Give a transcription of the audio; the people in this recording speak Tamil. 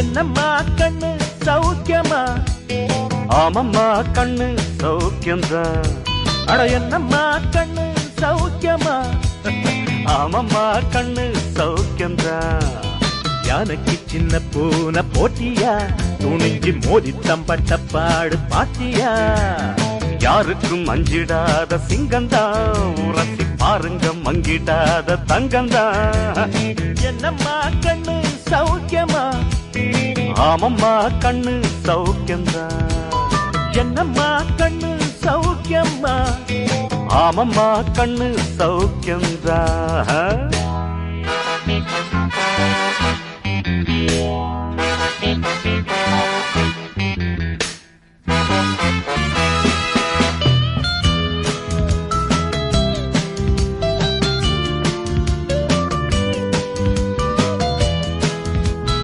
என்னம்மா கண்ணு சௌக்கியமா? ஆமம்மா கண்ணு சௌக்கியம்தான். அட என்னம்மா கண்ணு சௌக்கியமா? ஆமம்மா கண்ணு சௌக்கியம்தான். யானைக்கு சின்ன பூனை போட்டியா? துணிஞ்சு மோதி தம்பட்ட பாடு பாத்தியா? யாருக்கும் அஞ்சிடாத சிங்கம்தான். உரசி பாருங்க மங்கிடாத தங்கம்தான். என்னம்மா கண்ணு சௌக்கியமா? ஆமம்மா கண்ணு சௌக்கியம்தான். என்னம்மா கண்ணு சௌக்கியம்மா? ஆமம்மா கண்ணு சௌக்கியம்தான்.